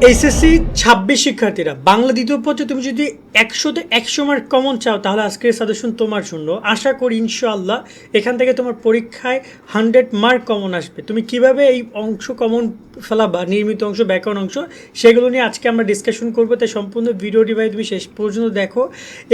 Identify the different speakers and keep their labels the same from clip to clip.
Speaker 1: HSC ছাব্বিশ শিক্ষার্থীরা বাংলা দ্বিতীয় পত্রে তুমি যদি একশোতে একশো মার্ক কমন চাও, তাহলে আজকের সাজেশন তোমার জন্য। আশা করি ইনশাআল্লাহ এখান থেকে তোমার পরীক্ষায় হান্ড্রেড মার্ক কমন আসবে। তুমি কীভাবে এই অংশ কমন ফেলাবা নির্মিত অংশ, ব্যাকরণ অংশ, সেগুলো নিয়ে আজকে আমরা ডিসকাশন করব। তাই সম্পূর্ণ ভিডিওটি ভাই তুমি শেষ পর্যন্ত দেখো।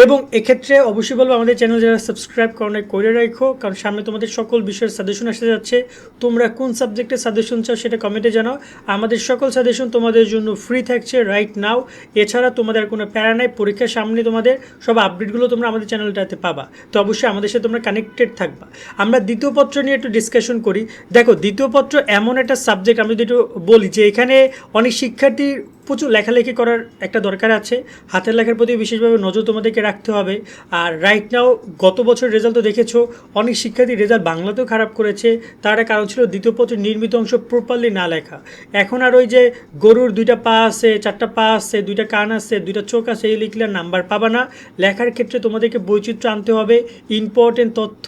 Speaker 1: এবং এক্ষেত্রে অবশ্যই বলব, আমাদের চ্যানেল যারা সাবস্ক্রাইব করো করে রাখো, কারণ সামনে তোমাদের সকল বিষয়ের সাজেশন আসতে যাচ্ছে। তোমরা কোন সাবজেক্টের সাজেশন চাও সেটা কমেন্টে জানাও। আমাদের সকল সাজেশন তোমাদের জন্য ফ্রি থাকছে রাইট নাও এছাড়া তোমাদের কোনো প্যারা নাই পরীক্ষার সামনে তোমাদের সব আপডেটগুলো তোমরা আমাদের চ্যানেলটাতে পাবা। তো অবশ্যই আমাদের সাথে তোমরা কানেক্টেড থাকবা। আমরা দ্বিতীয় পত্র নিয়ে একটু ডিসকাশন করি। দেখো, দ্বিতীয় পত্র এমন একটা সাবজেক্ট আমি যদি একটু বলি যে এখানে অনেক শিক্ষার্থীর প্রচুর লেখালেখি করার একটা দরকার আছে। হাতের লেখার প্রতি বিশেষভাবে নজর তোমাদেরকে রাখতে হবে। আর রাইট নাও গত বছর রেজাল্ট তো দেখেছ, অনেক শিক্ষার্থী রেজাল্ট বাংলাতেও খারাপ করেছে। তার কারণ ছিল দ্বিতীয় পত্রের নির্মিত অংশ প্রপারলি না লেখা। এখন আর ওই যে গরুর দুইটা পা আছে, চারটা পা আছে, দুইটা কান আছে, দুইটা চোখ আছে, এই লিখলে নাম্বার পাবা না। লেখার ক্ষেত্রে তোমাদেরকে বৈচিত্র্য আনতে হবে। ইম্পর্টেন্ট তথ্য,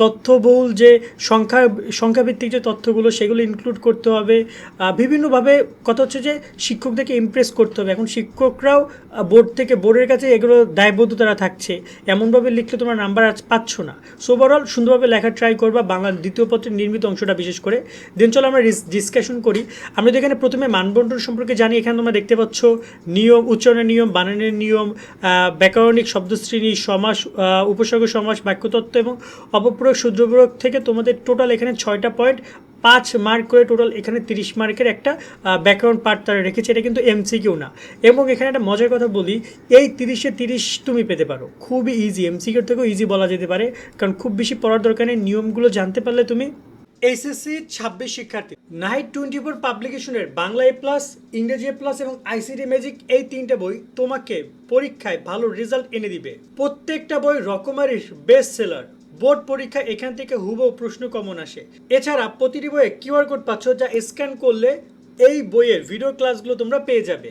Speaker 1: তথ্যবহুল যে সংখ্যা, সংখ্যাভিত্তিক যে তথ্যগুলো সেগুলো ইনক্লুড করতে হবে। বিভিন্নভাবে কথা হচ্ছে যে শিক্ষকদেরকে ইমপ্রেস করতে হবে। এখন শিক্ষকরাও বোর্ড থেকে বোর্ডের কাছে এগুলো দায়বদ্ধতারা থাকছে। এমনভাবে লিখলে তোমরা নাম্বার আজ পাচ্ছ না। সো ওভারঅল সুন্দরভাবে লেখা ট্রাই করবা, বাংলা দ্বিতীয় পত্রের নির্মিত অংশটা বিশেষ করে। দেন চলো আমরা ডিসকাশন করি। আমরা যদি এখানে প্রথমে মানবন্টন সম্পর্কে জানি, এখানে তোমরা দেখতে পাচ্ছ নিয়ম, উচ্চারণের নিয়ম, বানানের নিয়ম ব্যাকরণিক শব্দশ্রেণী, সমাস উপসর্গ, সমাস, বাক্যতত্ত্ব এবং অপপ্রয়োগ, শুদ্রপ্রয়োগ থেকে তোমাদের টোটাল এখানে ছয়টা পয়েন্ট পাঁচ মার্ক করে টোটাল এখানে তিরিশ মার্কের একটা ব্যাকগ্রাউন্ড পার্ট তারা রেখেছে, এটা কিন্তু এমসিকিউ না। এবং এখানে একটা মজার কথা বলি, এই তিরিশে তিরিশ তুমি পেতে পারো। খুবই ইজি এমসিকিউর থেকেও ইজি বলা যেতে পারে, কারণ খুব বেশি পড়ার দরকার নেই, নিয়মগুলো জানতে পারলে তুমি এইচএসসি ছাব্বিশ শিক্ষার্থী। নাইট টোয়েন্টি ফোর পাবলিকেশনের বাংলা এ প্লাস ইংরেজি এ প্লাস এবং আইসিডি ম্যাজিক এই তিনটে বই তোমাকে পরীক্ষায় ভালো রেজাল্ট এনে দিবে। প্রত্যেকটা বই রকমারি বেস্ট সেলার বোর্ড পরীক্ষা এখান থেকে হুবহু প্রশ্ন কমন আসে। এছাড়া প্রতিটি বইয়ে কিউআর কোড পাচ্ছ যা স্ক্যান করলে এই বইয়ের ভিডিও ক্লাসগুলো তোমরা পেয়ে যাবে।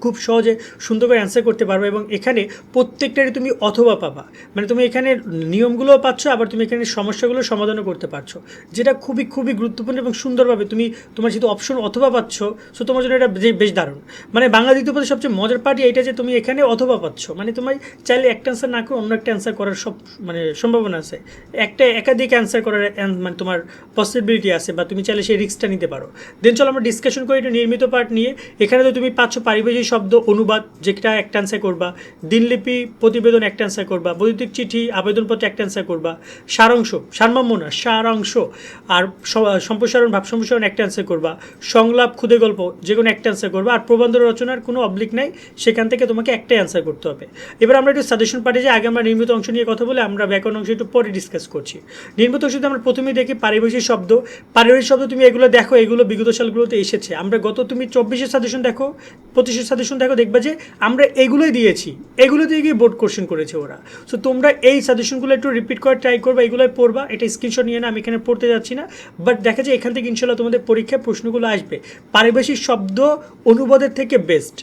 Speaker 1: খুব সহজে সুন্দর করে অ্যান্সার করতে পারবে এবং এখানে প্রত্যেকটারই তুমি অথবা পাবা। মানে তুমি এখানে নিয়মগুলোও পাচ্ছ, আবার তুমি এখানে সমস্যাগুলো সমাধানও করতে পারছ। যেটা খুবই খুবই গুরুত্বপূর্ণ এবং সুন্দরভাবে তুমি তোমার যেহেতু অপশন অথবা পাচ্ছ সো তোমার জন্য এটা বেশ- দারুণ। মানে বাংলা দ্বিতীয় সবচেয়ে মজার পার্টি এটা যে তুমি এখানে অথবা পাচ্ছ। মানে তুমি চাইলে একটা অ্যান্সার না করে অন্য একটা অ্যান্সার করার সব মানে সম্ভাবনা আছে। একটা একাধিক অ্যান্সার করার মানে তোমার পসিবিলিটি আছে বা তুমি চাইলে সেই রিস্কটা নিতে পারো। দেন চলো আমরা ডিসকাশন করি একটু নির্মিত পার্ট নিয়ে। এখানে তো তুমি পাচ্ছ পারিভাষিক শব্দ, অনুবাদ যেটা একটা অ্যান্সার করবা। দিনলিপি প্রতিবেদন একটা অ্যান্সার করবা। বৈদ্যুতিক চিঠি, আবেদনপত্র একটা অ্যান্সার করবা। সারাংশ, সারমর্ম না, সারাংশ। আর সম্প্রসারণ, ভাব সম্প্রসারণ একটা অ্যান্সার করবা। সংলাপ, খুদে গল্প, যে কোনো একটা অ্যান্সার করবা। আর প্রবন্ধ রচনার কোনো অবলিক নাই, সেখান থেকে তোমাকে একটাই অ্যান্সার করতে হবে। এবার আমরা একটু সাজেশন পাঠিয়ে যে আগে আমরা নির্মিত অংশ নিয়ে কথা বলে আমরা ব্যাকরণ অংশ একটু পরে ডিসকাস করছি। নির্মিত অংশতে আমরা প্রথমেই দেখি পারিভাষিক শব্দ। পারিভাষিক শব্দ তুমি এগুলো দেখো, এগুলো বিগত সালগুলোতে এসেছে। আমরা গত তুমি চব্বিশের সাজেশন দেখো, পঁচিশের সাজেশন দেখো দেখবা যে আমরা এগুলোই দিয়েছি। এগুলো দিয়ে গিয়ে বোর্ড কোশ্চেন করেছে ওরা। সো তোমরা এই সাজেশনগুলো একটু রিপিট করে ট্রাই করবা, এগুলোই পড়বা। এটা স্ক্রিনশট নিয়ে না, আমি এখানে পড়তে যাচ্ছি না। বাট দেখা যায় এখান থেকে ইনশাল্লাহ তোমাদের পরীক্ষায় প্রশ্নগুলো আসবে। পারিভাষিক শব্দ অনুবাদের থেকে বেস্ট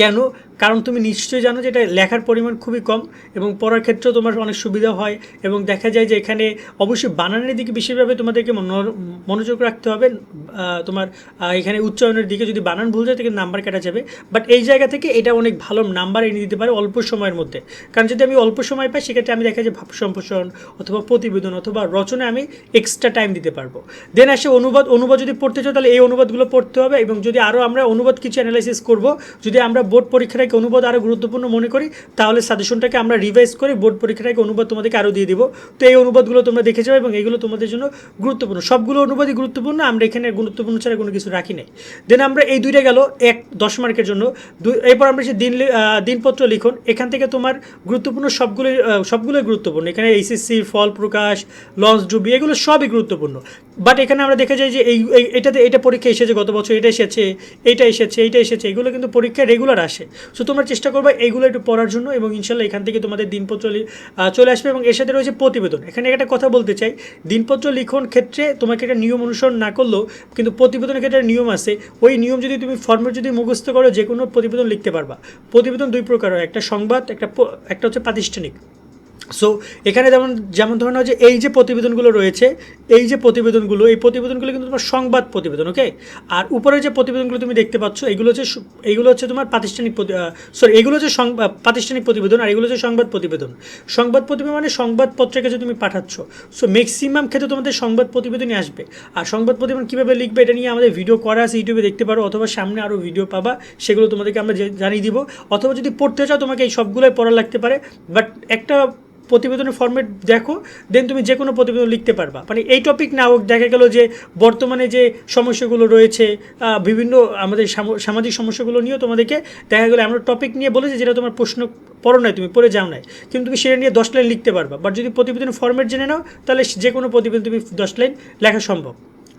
Speaker 1: কেন? কারণ তুমি নিশ্চয়ই জানো যে এটা লেখার পরিমাণ খুবই কম এবং পড়ার ক্ষেত্রেও তোমার অনেক সুবিধা হয় এবং দেখা যায় যে এখানে অবশ্যই বানানের দিকে বিশেষভাবে তোমাদেরকে মনো- মনোযোগ রাখতে হবে তোমার এখানে উচ্চারণের দিকে যদি বানান ভুল যায় তাহলে নাম্বার কাটা যাবে। বাট এই জায়গা থেকে এটা অনেক ভালো নাম্বার এনে দিতে পারে অল্প সময়ের মধ্যে। কারণ যদি আমি অল্প সময় পাই, সেক্ষেত্রে আমি দেখা যায় ভাব সম্প্রসারণ অথবা প্রতিবেদন অথবা রচনায় আমি এক্সট্রা টাইম দিতে পারব। দেন আসে অনুবাদ অনুবাদ যদি পড়তে চাও, তাহলে এই অনুবাদগুলো পড়তে হবে এবং যদি আরও আমরা অনুবাদ কিছু অ্যানালাইসিস করব, যদি আমরা বোর্ড পরীক্ষাটাকে অনুবাদ আরও গুরুত্বপূর্ণ মনে করি, তাহলে সাজেশনটাকে আমরা রিভাইজ করে বোর্ড পরীক্ষাটাকে অনুবাদ তোমাদেরকে আরও দিয়ে দিব। তো এই অনুবাদগুলো তোমরা দেখে যাও এবং এগুলো তোমাদের জন্য গুরুত্বপূর্ণ। সবগুলো অনুবাদই গুরুত্বপূর্ণ, আমরা এখানে গুরুত্বপূর্ণ ছাড়া কোনো কিছু রাখি নাই। দেন আমরা এই দুইটা গেল এক দশ মার্কের জন্য। এরপর আমরা যে দিন দিনপত্র লিখন, এখান থেকে তোমার গুরুত্বপূর্ণ সবগুলো সবগুলোই গুরুত্বপূর্ণ। এখানে এইচএসসি ফল প্রকাশ, লঞ্চ ডুবি, এগুলো সবই গুরুত্বপূর্ণ। বাট এখানে আমরা দেখা যায় যে এই এটাতে এটা পরীক্ষা এসেছে গত বছর, এটা এসেছে এইটা এসেছে এইটা এসেছে, এগুলো কিন্তু পরীক্ষায় রেগুলার আসে। সো তোমরা চেষ্টা করবে এইগুলো একটু পড়ার জন্য এবং ইনশাল্লাহ এখান থেকে তোমাদের দিনপত্র চলে আসবে এবং এর সাথে রয়েছে প্রতিবেদন। এখানে একটা কথা বলতে চাই। দিনপত্র লিখন ক্ষেত্রে তোমাকে একটা নিয়ম অনুসরণ না করলেও কিন্তু প্রতিবেদনের ক্ষেত্রে নিয়ম আছে। ওই নিয়ম যদি তুমি ফর্মেট যদি মুখস্থ করো যে কোনো প্রতিবেদন লিখতে পারবা। প্রতিবেদন দুই প্রকার একটা সংবাদ, একটা একটা হচ্ছে প্রাতিষ্ঠানিক। সো এখানে যেমন যেমন ধরুন যে এই যে প্রতিবেদনগুলো রয়েছে, এই যে প্রতিবেদনগুলো, এই প্রতিবেদনগুলো কিন্তু তোমার সংবাদ প্রতিবেদন ওকে আর উপরে যে প্রতিবেদনগুলো তুমি দেখতে পাচ্ছ, এগুলো হচ্ছে এইগুলো হচ্ছে তোমার প্রাতিষ্ঠানিক সরি এগুলো হচ্ছে প্রাতিষ্ঠানিক প্রতিবেদন আর এগুলো হচ্ছে সংবাদ প্রতিবেদন। সংবাদ প্রতিবেদন মানে সংবাদপত্রের কাছে তুমি পাঠাচ্ছ। সো ম্যাক্সিমাম ক্ষেত্রে তোমাদের সংবাদ প্রতিবেদনই আসবে। আর সংবাদ প্রতিবেদন কীভাবে লিখবে এটা নিয়ে আমাদের ভিডিও করা আছে ইউটিউবে দেখতে পারো, অথবা সামনে আরও ভিডিও পাবা, সেগুলো তোমাদেরকে আমরা জানিয়ে দিব। অথবা যদি পড়তে চাও, তোমাকে এই সবগুলোই পড়া লাগতে পারে। বাট একটা প্রতিবেদনের ফর্মেট দেখো দেন তুমি যে কোনো প্রতিবেদন লিখতে পারবা। মানে এই টপিক না হোক, দেখা গেল যে বর্তমানে যে সমস্যাগুলো রয়েছে বিভিন্ন আমাদের সাম- সামাজিক সমস্যাগুলো নিয়েও তোমাদেরকে দেখা গেলো আমরা টপিক নিয়ে বলেছি যেটা তোমার প্রশ্ন পড়ো নাই, তুমি পড়ে যাও নাই। কিন্তু তুমি সেটা নিয়ে দশ লাইন লিখতে পারবা। বাট যদি প্রতিবেদনের ফর্মেট জেনে নাও, তাহলে যে কোনো প্রতিবেদন তুমি দশ লাইন লেখা সম্ভব।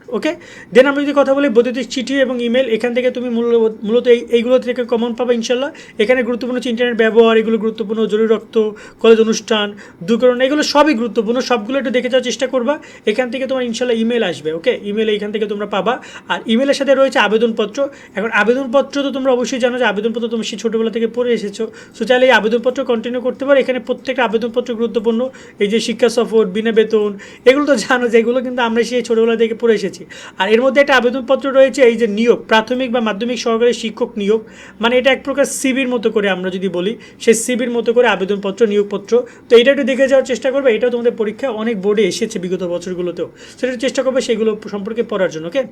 Speaker 1: ওকে দেন আমরা যদি কথা বলি বৈদ্যুতিক চিঠি এবং ইমেল এখান থেকে তুমি মূল- মূলত এই, এইগুলো থেকে কমন পাবে ইনশাল্লাহ এখানে গুরুত্বপূর্ণ ইন্টারনেট ব্যবহার, এগুলো গুরুত্বপূর্ণ, জরুরি রক্ত কলেজ অনুষ্ঠান দূরকরণ এগুলো সবই গুরুত্বপূর্ণ। সবগুলো একটু দেখে যাওয়ার চেষ্টা করবা। এখান থেকে তোমার ইনশাল্লাহ ইমেল আসবে ওকে ইমেল এখান থেকে তোমরা পাবা। আর ইমেলের সাথে রয়েছে আবেদনপত্র। এখন আবেদনপত্র তো তোমরা অবশ্যই জানো যে আবেদনপত্র তুমি সেই ছোটোবেলা থেকে পড়ে এসেছ। সো চাইলে এই আবেদনপত্র কন্টিনিউ করতে পারো। এখানে প্রত্যেকটা আবেদনপত্র গুরুত্বপূর্ণ। এই যে শিক্ষা সফর, বিনা বেতন, এগুলো তো জানো যে এগুলো কিন্তু আমরা সেই ছোটোবেলা থেকে পড়ে এসেছি। আর এর মধ্যে একটা আবেদনপত্র রয়েছে, এই যে নিয়োগ, প্রাথমিক বা মাধ্যমিক সহকারী শিক্ষক নিয়োগ মানে এটা এক প্রকার সিবির মতো করে আমরা যদি বলি সেই সিবির মতো করে আবেদনপত্র, নিয়োগপত্র। তো এটা একটু দেখে যাওয়ার চেষ্টা করবে, এটাও তোমাদের পরীক্ষা অনেক বোর্ডে এসেছে বিগত বছরগুলোতেও। সেটা চেষ্টা করবে সেগুলো সম্পর্কে পড়ার জন্য ওকে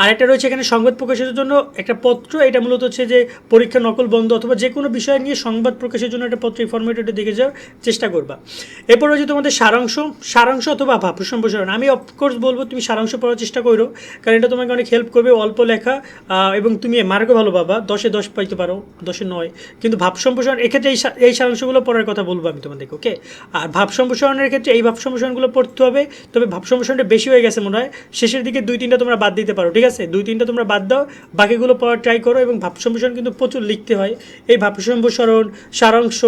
Speaker 1: আর একটা রয়েছে এখানে সংবাদ প্রকাশের জন্য একটা পত্র, এটা মূলত হচ্ছে যে পরীক্ষা নকল বন্ধ অথবা যে কোনো বিষয় নিয়ে সংবাদ প্রকাশের জন্য একটা পত্র ফর্মেট এটা দেখে যাওয়ার চেষ্টা করবা। এরপর রয়েছে তোমাদের সারাংশ সারাংশ অথবা ভাব সম্প্রসারণ আমি অফকোর্স বলব তুমি সারাংশ পড়ার চেষ্টা করো, কারণ এটা তোমাকে অনেক হেল্প করবে অল্প লেখা এবং তুমি মার্গও ভালো পাবা, দশে দশ পাইতে পারো, দশে নয়। কিন্তু ভাব সম্প্রসারণ, এক্ষেত্রে এই এই সারাংশগুলো পড়ার কথা বলব আমি তোমাদেরকে ওকে আর ভাব সম্প্রসারণের ক্ষেত্রে এই ভাব সম্প্রসারণগুলো পড়তে হবে, তবে ভাব সম্প্রসারণটা বেশি হয়ে গেছে মনে হয়, শেষের দিকে দুই তিনটা তোমরা বাদ দিতে পারো, ঠিক আছে? দুই, তিনটা তোমরা বাদ দাও, বাকিগুলো পড়ার ট্রাই করো এবং ভাব কিন্তু প্রচুর লিখতে হয়। এই ভাব সম্প্রসারণ সারাংশ,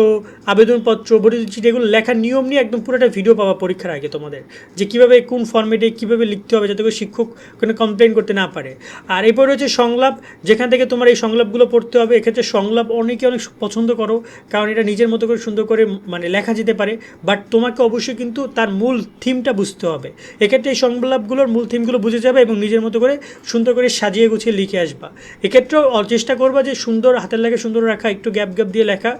Speaker 1: আবেদনপত্র চিঠি, এগুলো লেখার নিয়ম নিয়ে একদম পুরোটা ভিডিও পাওয়া পরীক্ষার আগে তোমাদের। যে কীভাবে, কোন ফর্মেটে কীভাবে লিখতে হবে যাতে করে শিক্ষক কোনো কমপ্লেন করতে না পারে। আর এরপর রয়েছে সংলাপ, যেখান থেকে তোমার এই সংলাপগুলো পড়তে হবে। এক্ষেত্রে সংলাপ অনেকে অনেক পছন্দ করো, কারণ এটা নিজের মতো করে সুন্দর করে মানে লেখা যেতে পারে। বাট তোমাকে অবশ্যই কিন্তু তার মূল থিমটা বুঝতে হবে। এক্ষেত্রে এই সংলাপগুলোর মূল থিমগুলো বুঝে যাবে এবং নিজের মতো করে সুন্দর করে সাজিয়ে গুছিয়ে লিখে আসবা। এক্ষেত্রেও চেষ্টা করবা যে সুন্দর, হাতের লেখা সুন্দর রাখা, একটু গ্যাপ গ্যাপ দিয়ে লেখা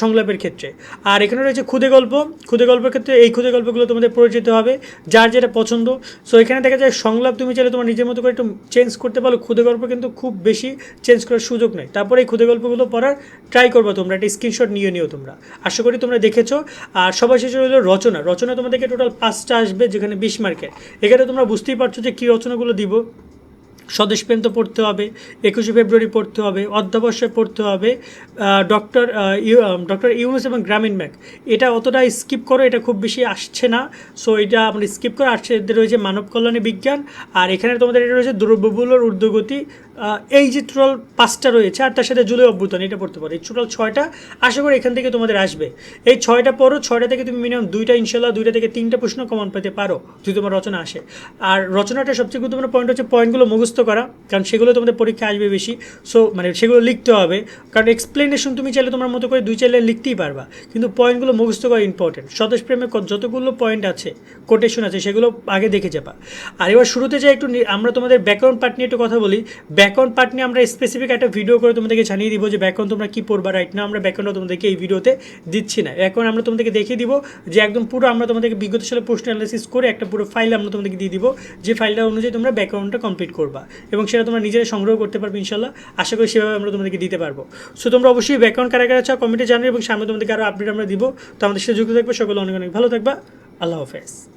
Speaker 1: সংলাপের ক্ষেত্রে। আর এখানে রয়েছে খুদে গল্প। খুদে গল্পের ক্ষেত্রে এই খুদে গল্পগুলো তোমাদের পরিচিত হবে, যার যেটা পছন্দ। সো এখানে দেখা যায় সংলাপ তুমি চাইলে তোমার নিজের মতো করে একটু চেঞ্জ করতে পারো। খুদে গল্প কিন্তু খুব বেশি চেঞ্জ করার সুযোগ নেই। তারপরে এই খুদে গল্পগুলো পড়ার ট্রাই করব তোমরা, একটা স্ক্রিনশট নিয়ে নিও তোমরা। আশা করি তোমরা দেখেছ। আর সবার শেষে হলো রচনা। রচনা তোমাদেরকে টোটাল পাঁচটা আসবে, যেখানে বিশ মার্কের এখানে তোমরা বুঝতেই পারছ যে কী রচনাগুলো দিব। স্বদেশপ্রেম তো পড়তে হবে, একুশে ফেব্রুয়ারি পড়তে হবে, অধ্যাবসায় পড়তে হবে ডক্টর ডক্টর ইউনুস এবং গ্রামীণ ব্যাংক। এটা অতটা স্কিপ করো, এটা খুব বেশি আসছে না। সো এটা আমরা স্কিপ করে আসছে এদের রয়েছে মানব কল্যাণী বিজ্ঞান, আর এখানে তোমাদের এটা রয়েছে দ্রব্যমূল্যর ঊর্ধ্বগতি। এই যে টোটাল পাঁচটা রয়েছে, আর তার সাথে জুলাই অভ্যুত্থান, এটা পড়তে পারো। এই টোটাল ছয়টা, আশা করি এখান থেকে তোমাদের আসবে। এই ছয়টা পড়ো, ছয়টা থেকে তুমি মিনিমাম দুইটা ইনশাল্লাহ দুইটা থেকে তিনটা প্রশ্ন কমন পেতে পারো, যদি তোমার রচনা আসে। আর রচনাটা সবচেয়ে গুরুত্বপূর্ণ পয়েন্ট হচ্ছে পয়েন্টগুলো মুখস্থ করা, কারণ সেগুলো তোমাদের পরীক্ষা আসবে বেশি। সো মানে সেগুলো লিখতে হবে। কারণ এক্সপ্লেনেশন তুমি চাইলে তোমার মতো করে দুই চাইলে লিখতেই পারবা। কিন্তু পয়েন্টগুলো মুখস্থ করা ইম্পর্টেন্ট স্বদেশ প্রেমে যতগুলো পয়েন্ট আছে কোটেশন আছে, সেগুলো আগে দেখে যাবা আর এবার শুরুতে যাই একটু আমরা তোমাদের ব্যাকরণ পার্ট নিয়ে একটু কথা বলি। ব্যাকরণ পার্ট নিয়ে আমরা স্পেসিফিক একটা ভিডিও করে তোমাদেরকে জানিয়ে দিব যে ব্যাকরণ তোমরা কী পড়বা রাইট না আমরা ব্যাকরণটা তোমাদেরকে এই ভিডিওতে দিচ্ছি না। এখন আমরা তোমাদেরকে দেখিয়ে দিব যে একদম পুরো আমরা তোমাদেরকে বিগত সালে প্রশ্ন অ্যানালিসিস করে একটা পুরো ফাইল আমরা তোমাদেরকে দিয়ে দিব। যে ফাইলটা অনুযায়ী তোমরা ব্যাকরণটা কমপ্লিট করবা। এবং সেটা তোমরা নিজেরাই সংগ্রহ করতে পারবে ইনশাল্লাহ আশা করি সেভাবে আমরা তোমাদেরকে দিতে পারব। সো তোমরা অবশ্যই ব্যাকগ্রাউন্ড কারা কারা চাও কমেন্টে জানাবে এবং সামনে তোমাদেরকে আরও আপডেট আমরা দিব। তো আমাদের সাথে যুক্ত থাকবে সকলে অনেক অনেক ভালো থাকবা। আল্লাহ হাফেজ।